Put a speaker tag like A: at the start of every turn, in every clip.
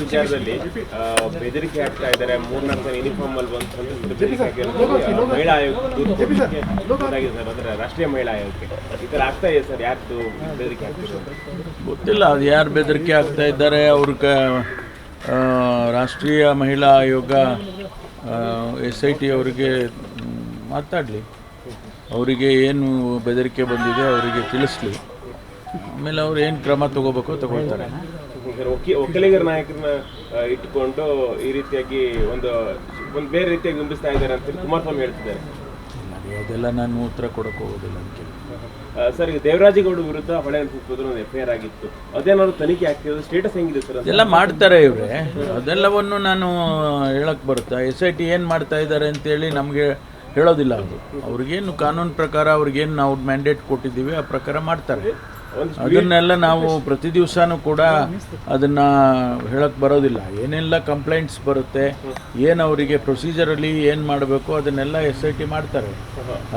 A: ವಿಚಾರದಲ್ಲಿ ಬೆದರಿಕೆ ಆಗ್ತಾ ಇದ್ದಾರೆ. ಮೂರ್ನಾಲ್ಕು ಜನ ಯೂನಿಫಾರ್ಮ್ ಅಲ್ಲಿ ಬೆದರಿಕೆ ಹಾಕಿರೋದು ಮಹಿಳಾ ಆಯೋಗ ಸರ್. ಅಂದ್ರೆ ರಾಷ್ಟ್ರೀಯ ಮಹಿಳಾ ಆಯೋಗಕ್ಕೆ. ಈ ತರ ಆಗ್ತಾ ಇದೆ ಸರ್. ಯಾರ್ದು ಬೆದರಿಕೆ
B: ಗೊತ್ತಿಲ್ಲ ಅದು ಯಾರು ಬೆದರಿಕೆ ಆಗ್ತಾ ಇದ್ದಾರೆ ಅವ್ರ ರಾಷ್ಟ್ರೀಯ ಮಹಿಳಾ ಆಯೋಗ ಎಸ್ ಐ ಟಿ ಅವರಿಗೆ ಮಾತಾಡಲಿ. ಅವರಿಗೆ ಏನು ಬೆದರಿಕೆ ಬಂದಿದೆ ಅವರಿಗೆ ತಿಳಿಸ್ಲಿ. ಆಮೇಲೆ ಅವ್ರು ಏನು ಕ್ರಮ ತಗೋಬೇಕೋ ತಗೊಳ್ತಾರೆ.
A: ಒಕ್ಕಲಿಗರ ನಾಯಕರನ್ನ ಇಟ್ಟುಕೊಂಡು ಈ ರೀತಿಯಾಗಿ ಒಂದು ಒಂದು ಬೇರೆ ರೀತಿಯಾಗಿ ಬಿಂಬಿಸ್ತಾ ಇದ್ದಾರೆ ಅಂತ ಕುಮಾರಸ್ವಾಮಿ ಹೇಳ್ತಿದ್ದಾರೆ.
B: ಅದೇ ಅದೆಲ್ಲ ನಾನು ಉತ್ತರ ಕೊಡಕ್ಕೆ ಹೋಗೋದಿಲ್ಲ
A: ಅಂತ ಸರ್ ಈಗ ದೇವರಾಜೇಗೌಡ ವಿರುದ್ಧ ಹೊಳೆ ಒಂದು ಎಫ್ ಐ ಆರ್ ಆಗಿತ್ತು. ಅದೇನಾದ್ರು ತನಿಖೆ ಆಗ್ತಿರೋದು ಸ್ಟೇಟಸ್ ಹೆಂಗಿದೆ ಸರ್? ಎಲ್ಲ
B: ಅದೆಲ್ಲ ಮಾಡ್ತಾರೆ ಇವ್ರೆ. ಅದೆಲ್ಲವನ್ನು ನಾನು ಹೇಳಕ್ ಬರುತ್ತಾ? ಎಸ್ ಐ ಟಿ ಏನು ಮಾಡ್ತಾ ಇದ್ದಾರೆ ಅಂತೇಳಿ ನಮಗೆ ಹೇಳೋದಿಲ್ಲ ಅವರು ಅವ್ರಿಗೇನು ಕಾನೂನು ಪ್ರಕಾರ ಅವ್ರಿಗೇನು ನಾವು ಮ್ಯಾಂಡೇಟ್ ಕೊಟ್ಟಿದ್ದೀವಿ ಆ ಪ್ರಕಾರ ಮಾಡ್ತಾರೆ. ಅದನ್ನೆಲ್ಲ ನಾವು ಪ್ರತಿ ದಿವಸನೂ ಕೂಡ ಅದನ್ನ ಹೇಳಕ್ ಬರೋದಿಲ್ಲ. ಏನೆಲ್ಲ ಕಂಪ್ಲೇಂಟ್ಸ್ ಬರುತ್ತೆ ಏನು ಅವರಿಗೆ ಪ್ರೊಸೀಜರಲ್ಲಿ ಏನು ಮಾಡಬೇಕು ಅದನ್ನೆಲ್ಲ ಎಸ್ ಐ ಟಿ ಮಾಡ್ತಾರೆ.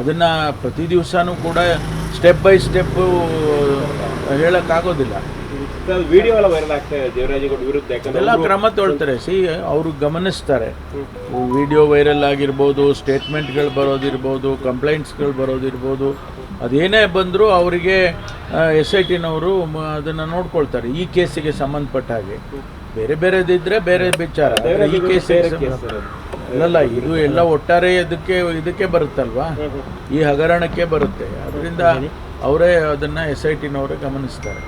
B: ಅದನ್ನ ಪ್ರತಿ ದಿವಸನೂ ಕೂಡ ಸ್ಟೆಪ್ ಬೈ ಸ್ಟೆಪ್ಪು ಹೇಳೋಕ್ಕಾಗೋದಿಲ್ಲ
A: ಎಲ್ಲ
B: ಕ್ರಮ ತೊಳ್ತಾರೆ. ಸಿ ಅವರು ಗಮನಿಸ್ತಾರೆ. ವಿಡಿಯೋ ವೈರಲ್ ಆಗಿರ್ಬೋದು ಸ್ಟೇಟ್ಮೆಂಟ್ಗಳು ಬರೋದಿರ್ಬೋದು ಕಂಪ್ಲೇಂಟ್ಸ್ಗಳು ಬರೋದಿರ್ಬೋದು. ಅದೇನೇ ಬಂದರೂ ಅವರಿಗೆ ಎಸ್ ಐ ಟಿನವರು ಅದನ್ನು ನೋಡ್ಕೊಳ್ತಾರೆ. ಈ ಕೇಸಿಗೆ ಸಂಬಂಧಪಟ್ಟ ಹಾಗೆ. ಬೇರೆ ಬೇರೆದಿದ್ದರೆ ಬೇರೆ ವಿಚಾರ. ಈ ಕೇಸಿಗೆ ಅಲ್ಲಲ್ಲ ಇದು ಎಲ್ಲ ಒಟ್ಟಾರೆ ಇದಕ್ಕೆ ಇದಕ್ಕೆ ಬರುತ್ತಲ್ವಾ? ಈ ಹಗರಣಕ್ಕೆ ಬರುತ್ತೆ. ಅದರಿಂದ ಅವರೇ ಅದನ್ನು ಎಸ್ ಐ ಟಿನವರೇ ಗಮನಿಸ್ತಾರೆ.